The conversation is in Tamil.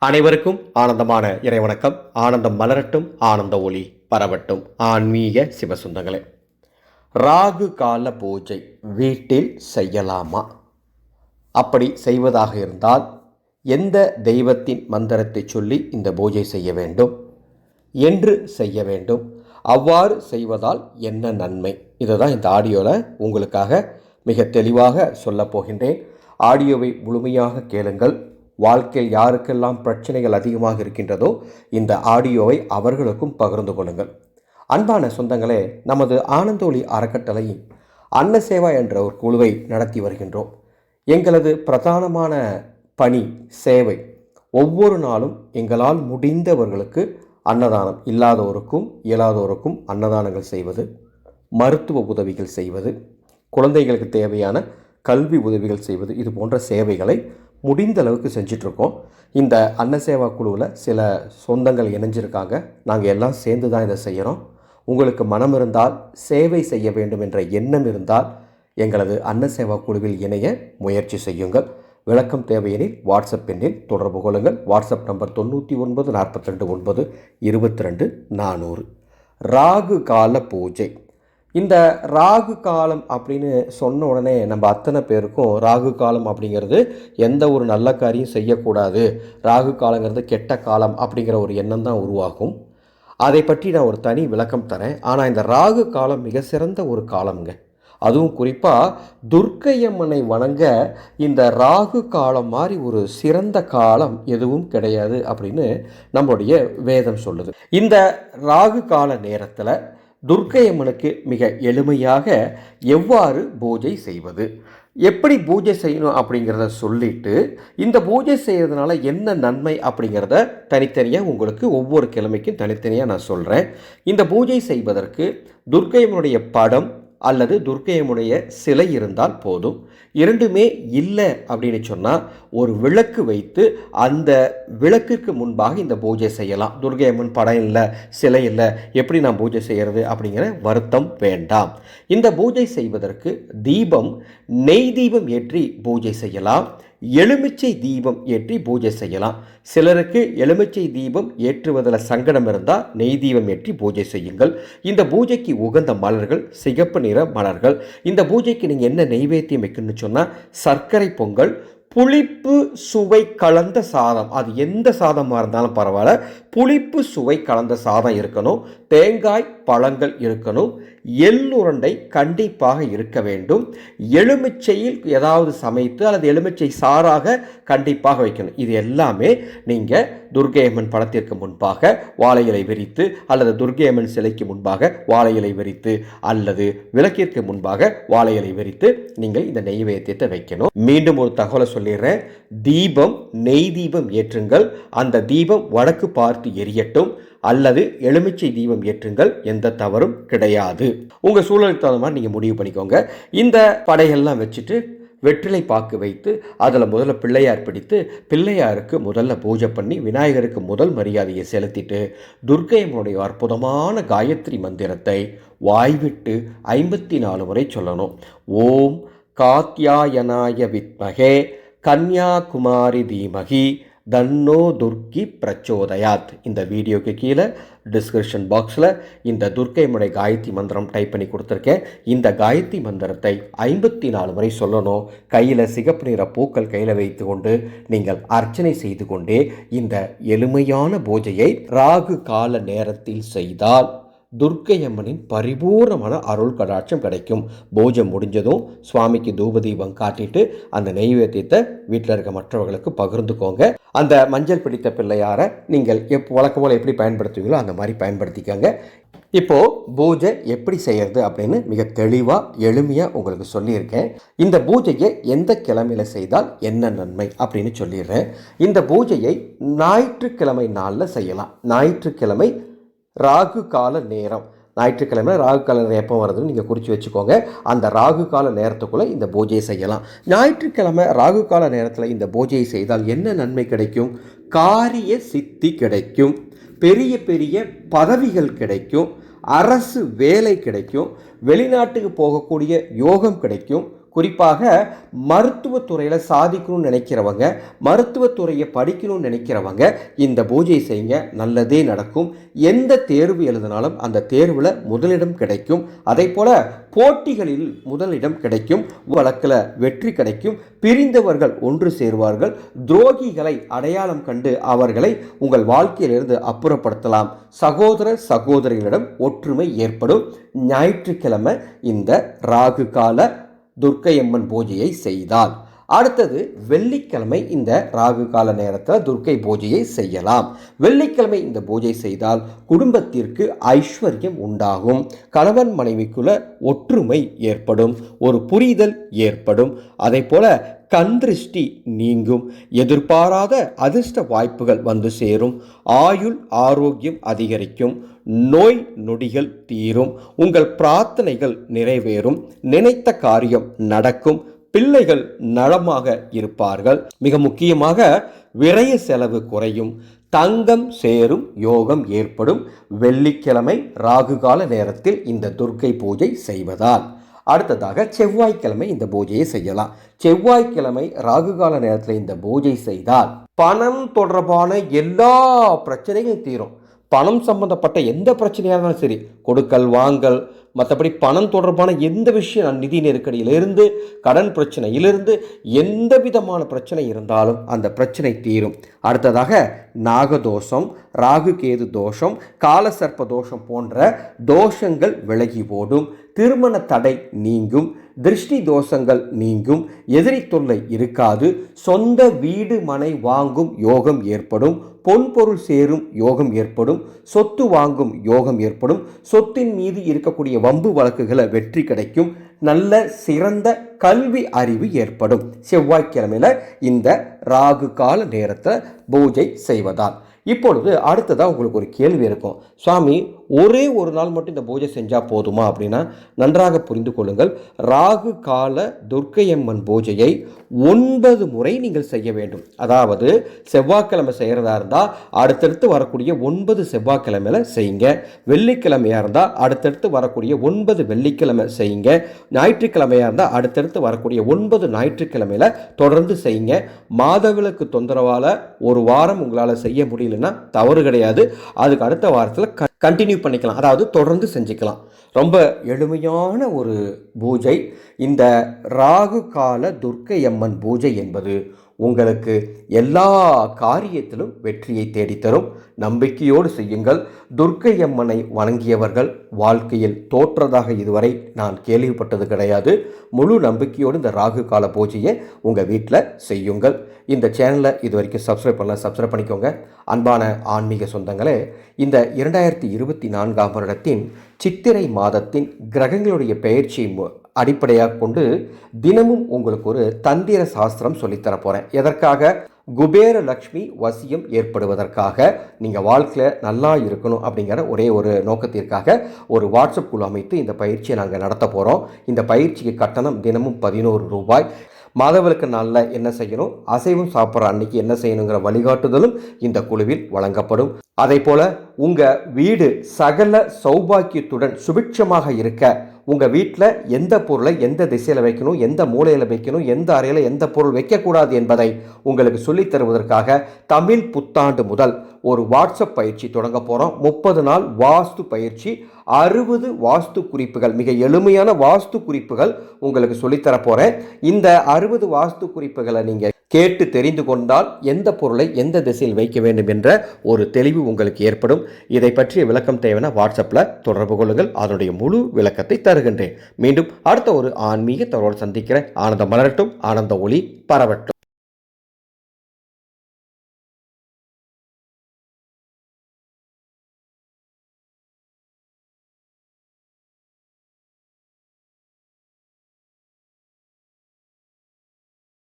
அனைவருக்கும் ஆனந்தமான இறைவணக்கம். ஆனந்தம் மலரட்டும் ஆனந்த ஒளி பரவட்டும். ஆன்மீக சிவசுந்தங்களே ராகு கால பூஜை வீட்டில் செய்யலாமா? அப்படி செய்வதாக இருந்தால் எந்த தெய்வத்தின் மந்திரத்தை சொல்லி இந்த பூஜை செய்ய வேண்டும்? என்று செய்ய வேண்டும். அவ்வாறு செய்வதால் என்ன நன்மை? இதை தான் இந்த ஆடியோவில் உங்களுக்காக மிக தெளிவாக சொல்லப் போகின்றேன். ஆடியோவை முழுமையாக கேளுங்கள். வாழ்க்கையில் யாருக்கெல்லாம் பிரச்சனைகள் அதிகமாக இருக்கின்றதோ இந்த ஆடியோவை அவர்களுக்கும் பகிர்ந்து கொள்ளுங்கள். அன்பான சொந்தங்களே நமது ஆனந்தோழி அறக்கட்டளையும் அன்ன சேவா என்ற ஒரு குழுவை நடத்தி வருகின்றோம். எங்களது பிரதானமான பணி சேவை ஒவ்வொரு நாளும் எங்களால் முடிந்தவர்களுக்கு அன்னதானம் இல்லாதோருக்கும் இயலாதோருக்கும் அன்னதானங்கள் செய்வது மருத்துவ உதவிகள் செய்வது குழந்தைகளுக்கு தேவையான கல்வி உதவிகள் செய்வது இது போன்ற சேவைகளை முடிந்த அளவுக்கு செஞ்சிட்ருக்கோம். இந்த அன்னசேவா குழுவில் சில சொந்தங்கள் இணைஞ்சிருக்காங்க. நாங்கள் எல்லாம் சேர்ந்து தான் இதை செய்கிறோம் உங்களுக்கு மனம் இருந்தால் சேவை செய்ய வேண்டும் என்ற எண்ணம் இருந்தால் எங்களது அன்னசேவா குழுவில் இணைய முயற்சி செய்யுங்கள். விளக்கம் தேவையெனில் வாட்ஸ்அப் எண்ணில் தொடர்பு கொள்ளுங்கள். வாட்ஸ்அப் நம்பர் தொண்ணூற்றி ஒன்பது நாற்பத்தி ரெண்டு ஒன்பது இருபத்தி ரெண்டு நானூறு. ராகு கால பூஜை. இந்த ராகு காலம் அப்படின்னு சொன்ன உடனே நம்ம அத்தனை பேருக்கும் ராகு காலம் அப்படிங்கிறது எந்த ஒரு நல்ல காரியம் செய்யக்கூடாது. ராகு காலங்கிறது கெட்ட காலம் அப்படிங்கிற ஒரு எண்ணம் தான் உருவாகும். அதை பற்றி நான் ஒரு தனி விளக்கம் தரேன். ஆனால் இந்த ராகு காலம் மிக சிறந்த ஒரு காலம்ங்க. அதுவும் குறிப்பாக துர்க்கையம்மனை வணங்க இந்த ராகு காலம் மாதிரி ஒரு சிறந்த காலம் எதுவும் கிடையாது அப்படின்னு நம்முடைய வேதம் சொல்லுது. இந்த ராகு கால நேரத்தில் துர்க்கையம்மனுக்கு மிக எளிமையாக எவ்வாறு பூஜை செய்வது? எப்படி பூஜை செய்யணும் அப்படிங்கிறத சொல்லிட்டு இந்த பூஜை செய்கிறதுனால என்ன நன்மை அப்படிங்கிறத தனித்தனியாக உங்களுக்கு ஒவ்வொரு கிழமைக்கும் தனித்தனியாக நான் சொல்கிறேன் இந்த பூஜை செய்வதற்கு துர்க்கையம்மனுடைய படம் அல்லது துர்க்கையமுடைய சிலை இருந்தால் போதும். இரண்டுமே இல்லை அப்படின்னு சொன்னால் ஒரு விளக்கு வைத்து அந்த விளக்குக்கு முன்பாக இந்த பூஜை செய்யலாம். துர்க்கையம்மன் படம் இல்லை சிலை இல்லை எப்படி நான் பூஜை செய்கிறது அப்படிங்கிற வருத்தம் வேண்டாம். இந்த பூஜை செய்வதற்கு தீபம் நெய் தீபம் ஏற்றி பூஜை செய்யலாம். எலுமிச்சை தீபம் ஏற்றி பூஜை செய்யலாம். சிலருக்கு எலுமிச்சை தீபம் ஏற்றுவதில் சங்கடம் இருந்தால் நெய் தீபம் ஏற்றி பூஜை செய்யுங்கள். இந்த பூஜைக்கு உகந்த மலர்கள் சிகப்பு நிற மலர்கள். இந்த பூஜைக்கு நீங்கள் என்ன நெய்வேத்தியம் வைக்கணும்னு சொன்னால் சர்க்கரை பொங்கல் புளிப்பு சுவை கலந்த சாதம். அது எந்த சாதமாக இருந்தாலும் பரவாயில்ல. புளிப்பு சுவை கலந்த சாதம் இருக்கணும். தேங்காய் பழங்கள் இருக்கணும். எள்ளுருண்டை கண்டிப்பாக இருக்க வேண்டும். எலுமிச்சையில் ஏதாவது சமைத்து அல்லது எலுமிச்சை சாராக கண்டிப்பாக வைக்கணும். இது எல்லாமே நீங்கள் துர்கையம்மன் படத்திற்கு முன்பாக வாழை இலை விரித்து அல்லது துர்கையம்மன் சிலைக்கு முன்பாக வாழை இலை விரித்து அல்லது விளக்கிற்கு முன்பாக வாழை இலை விரித்து நீங்கள் இந்த நெய்வேத்தியத்தை வைக்கணும். மீண்டும் ஒரு தகவலை சொல்லிடுறேன். தீபம் நெய் தீபம் ஏற்றுங்கள். அந்த தீபம் வடக்கு பார்த்து எரியட்டும். அல்லது எலுமிச்சை தீபம் ஏற்றுங்கள். எந்த தவறும் கிடையாது. உங்கள் சூழலுக்கு தகுந்த மாதிரி நீங்கள் முடிவு பண்ணிக்கோங்க. இந்த படைகள்லாம் வச்சுட்டு வெற்றிலை பாக்கு வைத்து அதில் முதல்ல பிள்ளையார் பிடித்து பிள்ளையாருக்கு முதல்ல பூஜை பண்ணி விநாயகருக்கு முதல் மரியாதையை செலுத்திட்டு துர்க்கையம்மனுடைய அற்புதமான காயத்ரி மந்திரத்தை வாய்விட்டு ஐம்பத்தி நாலு முறை சொல்லணும். ஓம் காத்யாயனாய வித்மகே கன்யாகுமாரி தீமகி தன்னோ துர்க்கி பிரச்சோதயாத். இந்த வீடியோக்கு கீழே டிஸ்கிரிப்ஷன் பாக்ஸில் இந்த துர்க்கைமுனை காயத்ரி மந்திரம் டைப் பண்ணி கொடுத்துருக்கேன். இந்த காயத்ரி மந்திரத்தை ஐம்பத்தி நாலு முறை சொல்லணும். கையில் சிகப்பு நிற பூக்கள் கையில் வைத்து கொண்டு நீங்கள் அர்ச்சனை செய்து கொண்டே இந்த எளிமையான பூஜையை ராகு கால நேரத்தில் செய்தால் துர்க்கையம்மனின் பரிபூர்ணமான அருள் கடாட்சம் கிடைக்கும். பூஜை முடிஞ்சதும் சுவாமிக்கு தூபதீபம் காட்டிட்டு அந்த நெய்வேத்தியத்தை வீட்டில் இருக்க மற்றவர்களுக்கு பகிர்ந்துக்கோங்க. அந்த மஞ்சள் பிடித்த பிள்ளையாரை நீங்கள் எப் வழக்கம் போல் எப்படி பயன்படுத்துவீங்களோ அந்த மாதிரி பயன்படுத்திக்கோங்க. இப்போது பூஜை எப்படி செய்கிறது அப்படின்னு மிக தெளிவாக எளிமையாக உங்களுக்கு சொல்லியிருக்கேன். இந்த பூஜையை எந்த கிழமையில் செய்தால் என்ன நன்மை அப்படின்னு சொல்லிடுறேன். இந்த பூஜையை ஞாயிற்றுக்கிழமை நாளில் செய்யலாம். ஞாயிற்றுக்கிழமை ராகு கால நேரம். ஞாயிற்றுக்கிழமை ராகு கால நேரம் எப்போ வருதுன்னு நீங்கள் குறித்து வச்சுக்கோங்க. அந்த ராகு கால நேரத்துக்குள்ளே இந்த பூஜையை செய்யலாம். ஞாயிற்றுக்கிழமை ராகு கால நேரத்தில் இந்த பூஜையை செய்தால் என்ன நன்மை கிடைக்கும்? காரிய சித்தி கிடைக்கும். பெரிய பெரிய பதவிகள் கிடைக்கும். அரசு வேலை கிடைக்கும். வெளிநாட்டுக்கு போகக்கூடிய யோகம் கிடைக்கும். குறிப்பாக மருத்துவத்துறையில் சாதிக்கணும்னு நினைக்கிறவங்க மருத்துவத்துறையை படிக்கணும்னு நினைக்கிறவங்க இந்த பூஜையை செய்யுங்க நல்லதே நடக்கும். எந்த தேர்வு எழுதினாலும் அந்த தேர்வில் முதலிடம் கிடைக்கும். அதே போல் போட்டிகளில் முதலிடம் கிடைக்கும் வழக்கில் வெற்றி கிடைக்கும். பிரிந்தவர்கள் ஒன்று சேருவார்கள். துரோகிகளை அடையாளம் கண்டு அவர்களை உங்கள் வாழ்க்கையிலிருந்து அப்புறப்படுத்தலாம். சகோதர சகோதரிகளிடம் ஒற்றுமை ஏற்படும். ஞாயிற்றுக்கிழமை இந்த ராகு கால துர்க்கையம்மன் பூஜையை செய்தால் அடுத்தது வெள்ளிக்கிழமை இந்த ராகு கால நேரத்தில் துர்க்கை பூஜையை செய்யலாம். வெள்ளிக்கிழமை இந்த பூஜை செய்தால் குடும்பத்திற்கு ஐஸ்வர்யம் உண்டாகும். கணவன் மனைவிக்குள்ள ஒற்றுமை ஏற்படும் ஒரு புரிதல் ஏற்படும். அதே போல கந்திருஷ்டி நீங்கும். எதிர்பாராத அதிர்ஷ்ட வாய்ப்புகள் வந்து சேரும். ஆயுள் ஆரோக்கியம் அதிகரிக்கும். நோய் நொடிகள் தீரும். உங்கள் பிரார்த்தனைகள் நிறைவேறும். நினைத்த காரியம் நடக்கும். பிள்ளைகள் நலமாக இருப்பார்கள். மிக முக்கியமாக விரய செலவு குறையும். தங்கம் சேரும் யோகம் ஏற்படும். வெள்ளிக்கிழமை ராகுகால நேரத்தில் இந்த துர்க்கை பூஜை செய்வதால். அடுத்ததாக செவ்வாய்க்கிழமை இந்த பூஜையை செய்யலாம். செவ்வாய்க்கிழமை ராகுகால நேரத்தில் இந்த பூஜை செய்தால் பணம் தொடர்பான எல்லா பிரச்சனையும் தீரும். பணம் சம்பந்தப்பட்ட எந்த பிரச்சனையாக இருந்தாலும் சரி கொடுக்கல் வாங்கல் மற்றபடி பணம் தொடர்பான எந்த விஷயம் நிதி நெருக்கடியிலிருந்து கடன் பிரச்சனையிலிருந்து எந்த விதமான பிரச்சனை இருந்தாலும் அந்த பிரச்சனை தீரும். அடுத்ததாக நாகதோஷம் ராகு கேது தோஷம் காலசர்ப்ப தோஷம் போன்ற தோஷங்கள் விலகி ஓடும். திருமண தடை நீங்கும். திருஷ்டி தோஷங்கள் நீங்கும் எதிரி தொல்லை இருக்காது சொந்த வீடு மனை வாங்கும் யோகம் ஏற்படும் பொன்பொருள் சேரும் யோகம் ஏற்படும் சொத்து வாங்கும் யோகம் ஏற்படும் சொத்தின் மீது இருக்கக்கூடிய வம்பு வழக்குகளை வெற்றி கிடைக்கும் நல்ல சிறந்த கல்வி அறிவு ஏற்படும். செவ்வாய்க்கிழமையில் இந்த ராகு கால நேரத்தில் பூஜை செய்வதால். இப்பொழுது அடுத்ததாக உங்களுக்கு ஒரு கேள்வி இருக்கும். சுவாமி ஒரே ஒரு நாள் மட்டும் இந்த பூஜை செஞ்சால் போதுமா அப்படின்னா நன்றாக புரிந்து கொள்ளுங்கள். ராகு கால துர்க்கையம்மன் பூஜையை ஒன்பது முறை நீங்கள் செய்ய வேண்டும். அதாவது செவ்வாய்க்கிழமை செய்கிறதா இருந்தால் அடுத்தடுத்து வரக்கூடிய ஒன்பது செவ்வாய்க்கிழமையில் செய்யுங்க. வெள்ளிக்கிழமையாக இருந்தால் அடுத்தடுத்து வரக்கூடிய ஒன்பது வெள்ளிக்கிழமை செய்யுங்க. ஞாயிற்றுக்கிழமையாக இருந்தால் அடுத்தடுத்து வரக்கூடிய ஒன்பது ஞாயிற்றுக்கிழமையில் தொடர்ந்து செய்யுங்க. மாதவிலக்கு தொந்தரவால் ஒரு வாரம் உங்களால் செய்ய முடியலன்னா தவறு கிடையாது. அதுக்கு அடுத்த வாரத்தில் கண்டினியூ பண்ணிக்கலாம். அதாவது தொடர்ந்து செஞ்சுக்கலாம். ரொம்ப எளிமையான ஒரு பூஜை. இந்த ராகு கால துர்க்கை அம்மன் பூஜை என்பது உங்களுக்கு எல்லா காரியத்திலும் வெற்றியை தேடித்தரும். நம்பிக்கையோடு செய்யுங்கள். துர்க்கை அம்மனை வணங்கியவர்கள் வாழ்க்கையில் தோற்றதாக இதுவரை நான் கேள்விப்பட்டது கிடையாது. முழு நம்பிக்கையோடு இந்த ராகு கால பூஜையை உங்கள் வீட்டில் செய்யுங்கள். இந்த சேனலை இது வரைக்கும் சப்ஸ்கிரைப் பண்ணல சப்ஸ்கிரைப் பண்ணிக்கோங்க. அன்பான ஆன்மீக சொந்தங்களே இந்த இரண்டாயிரத்தி இருபத்தி நான்காம் வருடத்தின் சித்திரை மாதத்தின் கிரகங்களுடைய பெயர்ச்சி அடிப்படையாக கொண்டு தினமும் உங்களுக்கு ஒரு தந்திர சாஸ்திரம் சொல்லித்தர போகிறேன் எதற்காக? குபேர லக்ஷ்மி வசியம் ஏற்படுவதற்காக நீங்கள் வாழ்க்கையில் நல்லா இருக்கணும் அப்படிங்கிற ஒரே ஒரு நோக்கத்திற்காக ஒரு வாட்ஸ்அப் குழு அமைத்து இந்த பயிற்சியை நாங்கள் நடத்த போகிறோம் இந்த பயிற்சிக்கு கட்டணம் தினமும் பதினோரு ரூபாய். மாதவிலக்கு நாளில் என்ன செய்யணும்? அசைவம் சாப்பிட்ற அன்னைக்கு என்ன செய்யணுங்கிற வழிகாட்டுதலும் இந்த குழுவில் வழங்கப்படும். அதே போல் உங்கள் வீடு சகல சௌபாக்கியத்துடன் சுபிட்சமாக இருக்க உங்கள் வீட்டில் எந்த பொருளை எந்த திசையில் வைக்கணும் எந்த மூலையில் வைக்கணும் எந்த அறையில் எந்த பொருள் வைக்கக்கூடாது என்பதை உங்களுக்கு சொல்லித் தருவதற்காக தமிழ் புத்தாண்டு முதல் ஒரு வாட்ஸ்அப் பயிற்சி தொடங்க போகிறோம் முப்பது நாள் வாஸ்து பயிற்சி. அறுபது வாஸ்து குறிப்புகள் மிக எளிமையான வாஸ்து குறிப்புகள் உங்களுக்கு சொல்லித்தர போகிறேன் இந்த அறுபது வாஸ்து குறிப்புகளை நீங்கள் கேட்டு தெரிந்து கொண்டால் எந்த பொருளை எந்த திசையில் வைக்க வேண்டும் என்ற ஒரு தெளிவு உங்களுக்கு ஏற்படும். இதை பற்றிய விளக்கம் தேவையான வாட்ஸ்அப்பில் தொடர்பு கொள்ளுங்கள். அதனுடைய முழு விளக்கத்தை தருகின்றேன். மீண்டும் அடுத்த ஒரு ஆன்மீக தகவல் சந்திக்கிறேன். ஆனந்தம் மலரட்டும். ஆனந்த ஒளி பரவட்டும்.